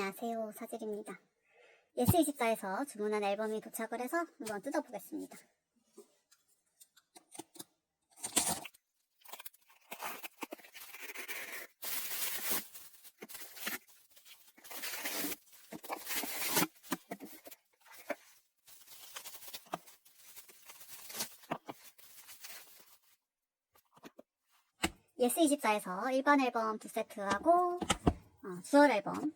안녕하세요. 사질입니다. 예스24에서 주문한 앨범이 도착을 해서 한번 뜯어보겠습니다. 예스24에서 일반 앨범 두 세트하고 어, 주얼 앨범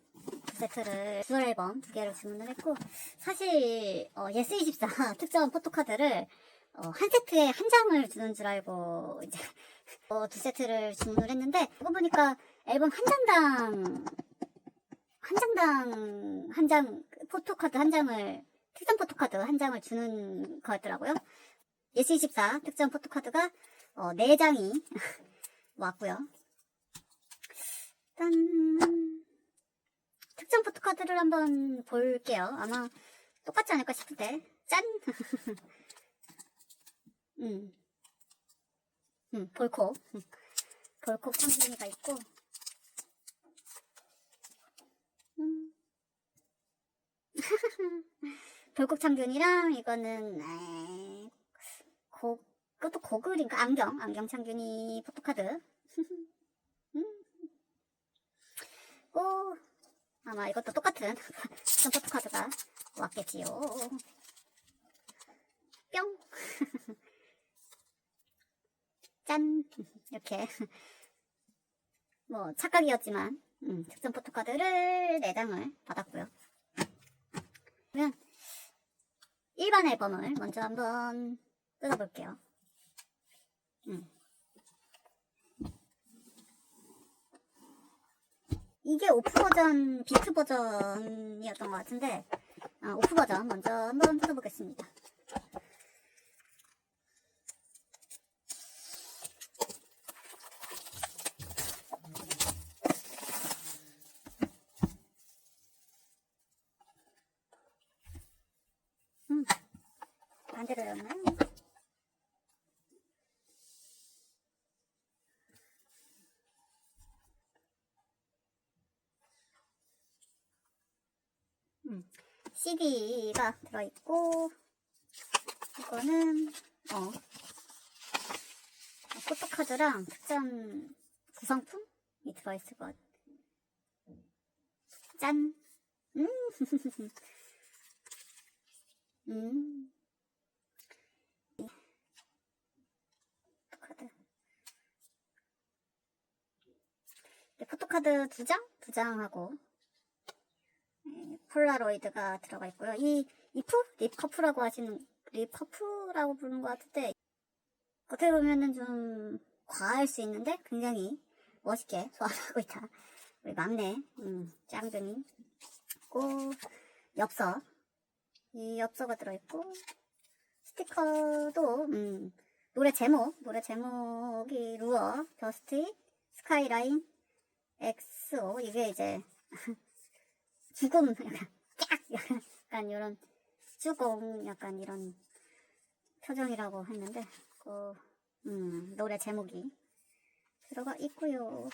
두 세트를 주얼 앨범 두 개를 주문을 했고 사실 어, 예스24 특전 포토카드를 어, 한 세트에 한 장을 주는 줄 알고 이제 어, 두 세트를 주문을 했는데 알고 보니까 앨범 한 장당 한 장당 한 장 포토카드 한 장을 특전 포토카드 한 장을 주는 거였더라고요. 예스24 특전 포토카드가 어, 4장이 왔고요. 일 단 특정 포토카드를 한번 볼게요. 아마 똑같지 않을까 싶은데 짠! 음. 음, 볼콕. 음. 볼콕 상징이가 있고 음. 볼콕 창균이랑 이거는 에, 고, 그것도 고글인가 안경 안경 창균이 포토카드 음. 오 아마 이것도 똑같은 그런 포토카드가 왔겠지요. 뿅. 짠! 이렇게. 뭐 착각이었지만 음, 특전 포토카드를 4장을 받았고요. 그러면 일반 앨범을 먼저 한번 뜯어볼게요. 음. 이게 오프 버전, 비트 버전이었던 것 같은데 아, 오프 버전 먼저 한번 뜯어보겠습니다 음, 반대로 열었나요? 음, CD가 들어있고 이거는 어 포토카드랑 특전 구성품이 들어있을 것 같. 짠. 음. 음. 포토카드. 네, 포토카드 두 장? 두 장하고 네, 폴라로이드가 들어가 있고요. 이 이프 립커프라고 하시는 립커프라고 부르는 것 같은데 어떻게 보면은 좀 과할 수 있는데 굉장히 멋있게 소화하고 있다. 우리 막내 음, 짱둥이 있고 엽서 이 엽서가 들어있고 스티커도 음, 노래 제목 노래 제목이 루어 더스티 스카이라인 엑소 이게 이제 죽음 약간 깍 약간 이런 죽음 약간 이런 표정이라고 했는데 그 음, 노래 제목이 들어가 있고요.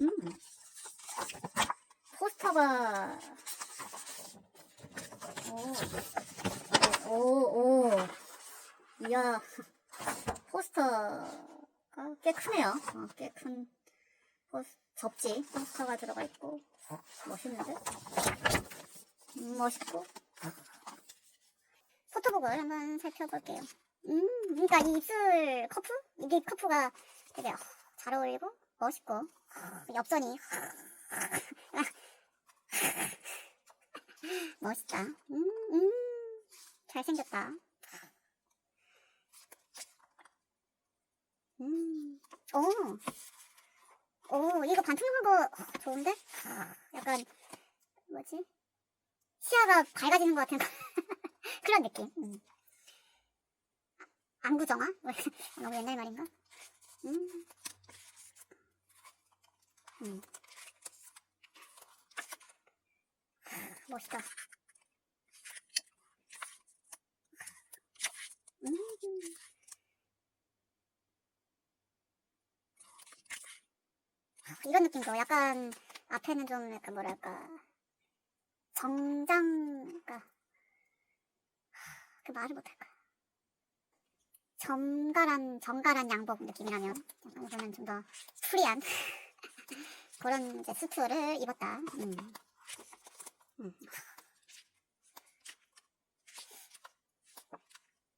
음. 포스터가 오, 오, 오. 이 야, 포스터가 꽤 크네요. 어, 꽤큰 접지 포스터가 들어가 있고, 멋있는데? 음, 멋있고. 포토북을 한번 살펴볼게요. 음, 그러니까 이 입술 커프? 이게 커프가 되게 어, 잘 어울리고, 멋있고, 엽선이. 멋있다. 음, 음. 잘생겼다. 음. 오. 오, 이거 반투명한 거 좋은데? 아, 약간, 뭐지? 시야가 밝아지는 것 같은 그런 느낌. 음. 안구정화? 너무 옛날 말인가? 음. 음. 아, 멋있다. 음. 느낌도 약간 앞에는 좀 약간 뭐랄까 정장 그러니까 그 말을 못할까 정갈한 정갈한 양복 느낌이라면 약간 이거는 좀 더 프리한 그런 이제 수트를 입었다. 음. 음.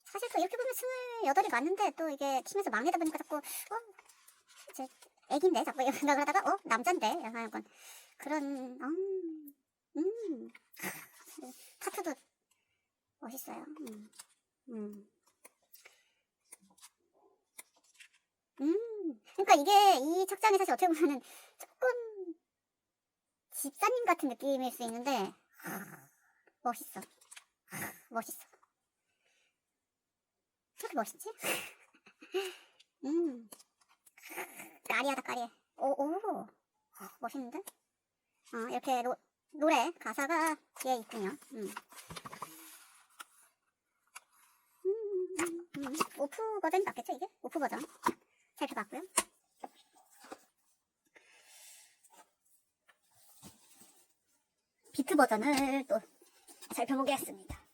사실 또 이렇게 보면 스물여덟이 맞는데 또 이게 팀에서 막내다 보니까 자꾸 어 이제 애기인데 자꾸 이런 생각을 하다가 어 남잔데 약간 약간 그런 음, 음. 타투도 멋있어요. 음. 음. 음. 그러니까 이게 이 착장이 사실 어떻게 보면은 조금 집사님 같은 느낌일 수 있는데 멋있어. 멋있어. 왜 이렇게 멋있지? 음. 까리하다 까리해. 오, 오. 멋있는데? 어, 이렇게 노, 노래 가사가 뒤에 있군요. 음. 음, 음, 음. 오프 버전이 맞겠죠 이게? 오프 버전 살펴봤고요. 비트 버전을 또 살펴보겠습니다.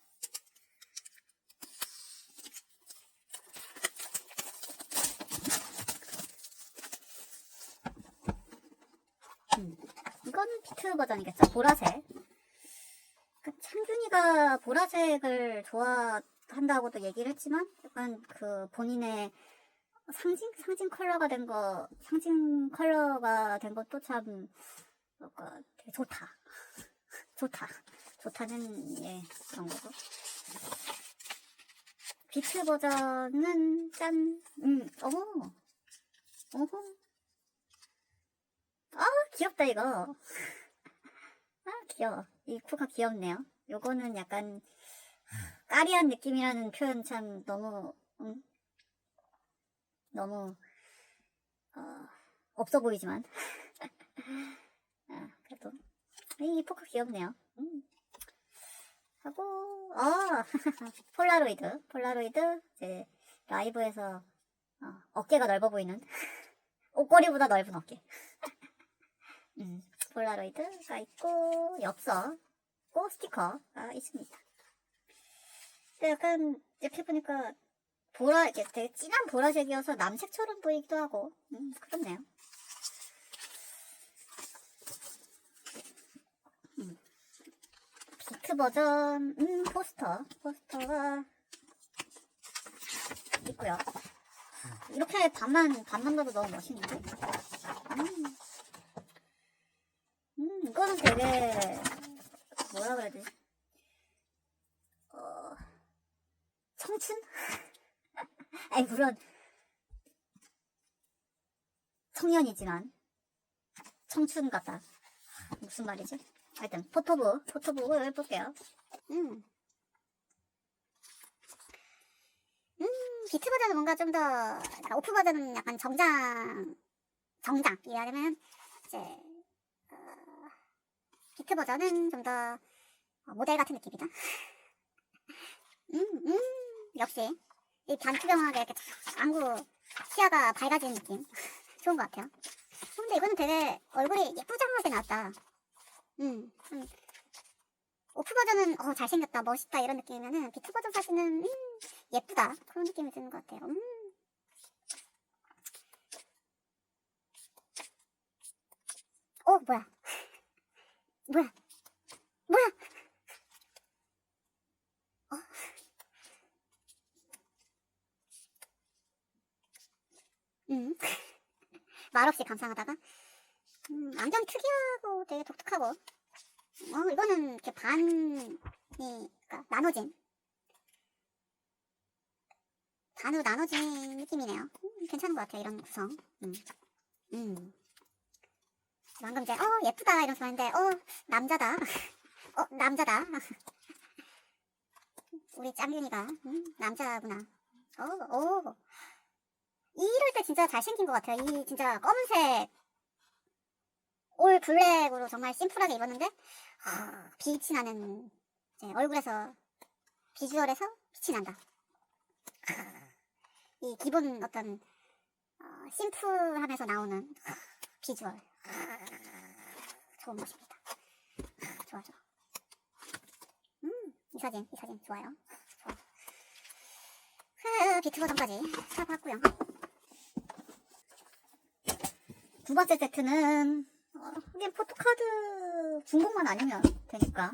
음, 이거는 비트 버전이겠죠? 보라색. 그 창균이가 보라색을 좋아한다고도 얘기를 했지만 약간 그 본인의 상징? 상징 컬러가 된 거 상징 컬러가 된 것도 참 뭔가 되게 좋다. 좋다. 좋다는 예 그런 거고 비트 버전은 짠음 어머 어허 아 귀엽다 이거. 아 귀여워. 이 쿠가 귀엽네요. 요거는 약간 까리한 느낌이라는 표현 참 너무 음, 너무 어, 없어 보이지만. 아, 그래도. 이 포크 귀엽네요. 음. 하고 아 폴라로이드. 폴라로이드 이제 라이브에서 어, 어깨가 넓어 보이는. 옷걸이보다 넓은 어깨. 음, 폴라로이드가 있고 엽서, 고 스티커가 있습니다. 약간 이렇게 보니까 보라, 이게 되게 진한 보라색이어서 남색처럼 보이기도 하고, 음, 그렇네요. 음. 비트 버전, 음, 포스터, 포스터가 있고요. 이렇게 반만, 반만 봐도 너무 멋있는데? 음. 음, 이거는 되게, 뭐라 그래야 되지? 어, 청춘? 아니 물론 청년이지만 청춘 같다. 무슨 말이지? 하여튼 포토북 포토북을 볼게요. 음. 음, 비트 버전은 뭔가 좀 더, 오프 버전은 약간 정장, 정장 이라면, 이제, 어, 비트 버전은 좀 더 모델 같은 느낌이다. 음, 음, 역시, 이 반투명하게 이렇게 탁 안구 시야가 밝아지는 느낌 좋은 것 같아요. 어, 근데 이거는 되게 얼굴이 예쁘장하게 나왔다. 음, 음. 오프 버전은 어 잘생겼다, 멋있다 이런 느낌이면은 비트 버전 사진은 음, 예쁘다 그런 느낌이 드는 것 같아요. 음. 어 뭐야? 뭐야? 뭐야? 음. 말없이 감상하다가 음, 안경 특이하고 되게 독특하고 어 이거는 이렇게 반이 그러니까 나눠진 반으로 나눠진 느낌이네요 음, 괜찮은 것 같아요 이런 구성 음. 음. 방금 이제 어 예쁘다. 이러면서 했는데 어 남자다. 어 남자다. 우리 짱균이가 음, 남자구나. 어오 이럴 때 진짜 잘생긴 것 같아요. 이 진짜 검은색 올 블랙으로 정말 심플하게 입었는데 아, 빛이 나는 얼굴에서 비주얼에서 빛이 난다. 이 기본 어떤 어, 심플함에서 나오는 비주얼 좋은 맛입니다. 좋아, 좋아. 음, 이 사진, 이 사진 좋아요. 좋아. 아, 비트 버전까지 살펴봤고요. 두 번째 세트는 어, 이게 포토카드 중복만 아니면 되니까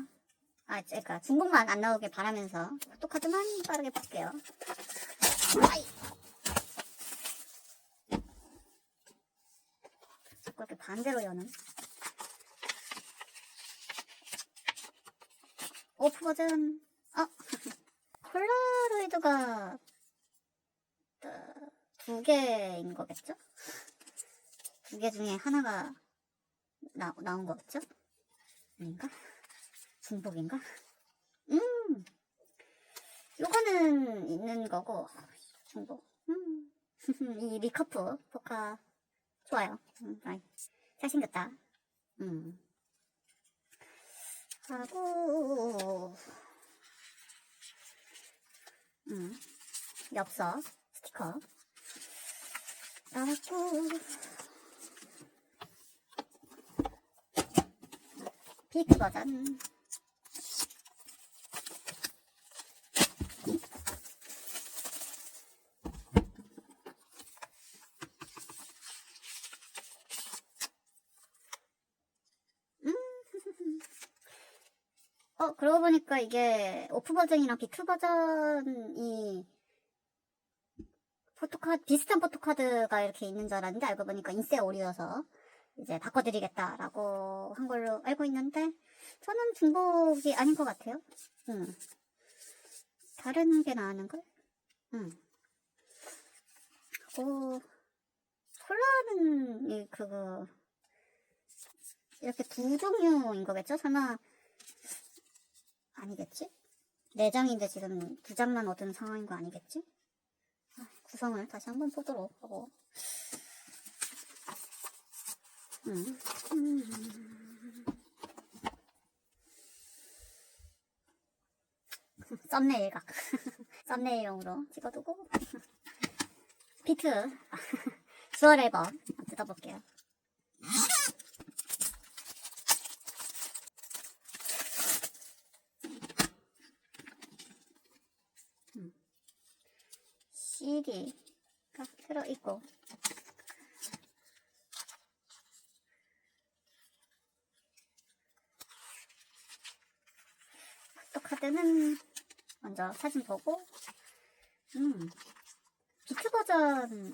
아, 그러니까 중복만 안 나오길 바라면서 포토카드만 빠르게 볼게요. 아이. 자꾸 이렇게 반대로 여는 오프 버전 어 폴라로이드가 어, 두 개인 거겠죠? 두 개 중에 하나가 나, 나온 거겠죠? 아닌가? 중복인가? 음, 요거는 있는 거고, 중복. 음, 이 리커프 포카 좋아요. 음, 아이, 잘생겼다. 음. 하고, 음, 엽서 스티커 나왔고, 비트 버전. 음. 어, 그러고 보니까 이게 오프 버전이랑 비트 버전이 포토카드, 비슷한 포토카드가 이렇게 있는 줄 알았는데 알고 보니까 인쇄 오류여서 이제 바꿔드리겠다라고 한 걸로 알고 있는데 저는 중복이 아닌 것 같아요. 음. 다른 게 나왔는걸? 음. 오, 콜라는 이 그거 이렇게 두 종류인 거겠죠? 설마 아니겠지? 네 장인데 지금 두 장만 얻은 상황인 거 아니겠지? 아, 구성을 다시 한번 보도록 하고 음. 음. 썸네일 각 썸네일용으로 찍어두고 비트 수월 앨범 한번 뜯어볼게요 CD가 들어있고. 포토카드는 먼저 사진 보고 음 비트 버전.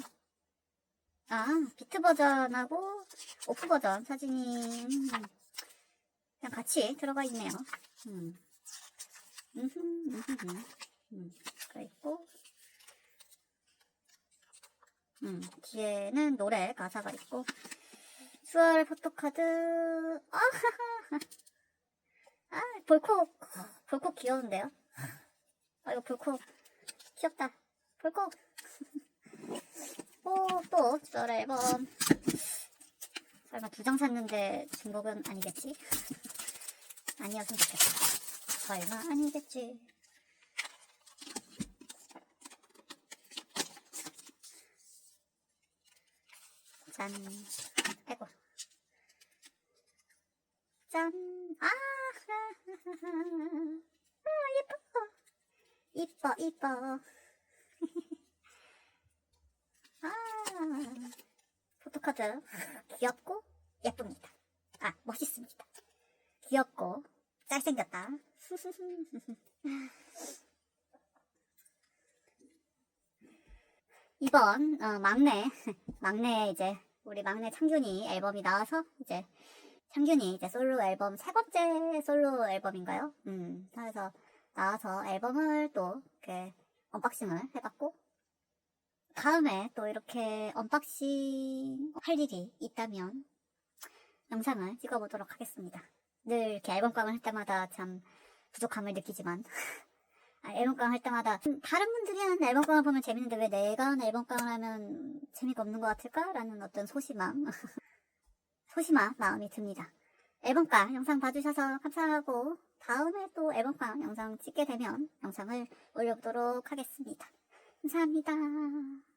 아 비트 버전하고 오프 버전 사진이 음, 그냥 같이 들어가 있네요. 음. 음흠, 음흠, 음, 그있고 음, 뒤에는 노래 가사가 있고. 수월 포토카드. 아, 아 볼콕 볼콕 귀여운데요? 아 이거 볼콕 귀엽다. 볼콕 오또 수월 앨범. 설마 두 장 샀는데 중복은 아니겠지? 아니었으면 좋겠다. 설마 아니겠지 짠. 아이고. 짠. 아, 아 예뻐. 이뻐 이뻐. 아 포토카드. 귀엽고 예쁩니다. 아 멋있습니다. 귀엽고 잘생겼다. 이번 어, 막내 막내 이제 우리 막내 창균이 앨범이 나와서 이제 창균이 이제 솔로 앨범 세 번째 솔로 앨범인가요? 음 그래서 나와서 앨범을 또 이렇게 언박싱을 해봤고 다음에 또 이렇게 언박싱 할 일이 있다면 영상을 찍어보도록 하겠습니다. 늘 이렇게 앨범감을 할 때마다 참 부족함을 느끼지만 아, 앨범깡 할 때마다 음, 다른 분들이 하는 앨범깡을 보면 재밌는데 왜 내가 하는 앨범깡을 하면 재미가 없는 것 같을까? 라는 어떤 소심함 소심한 마음이 듭니다. 앨범깡 영상 봐주셔서 감사하고 다음에 또 앨범깡 영상 찍게 되면 영상을 올려보도록 하겠습니다. 감사합니다.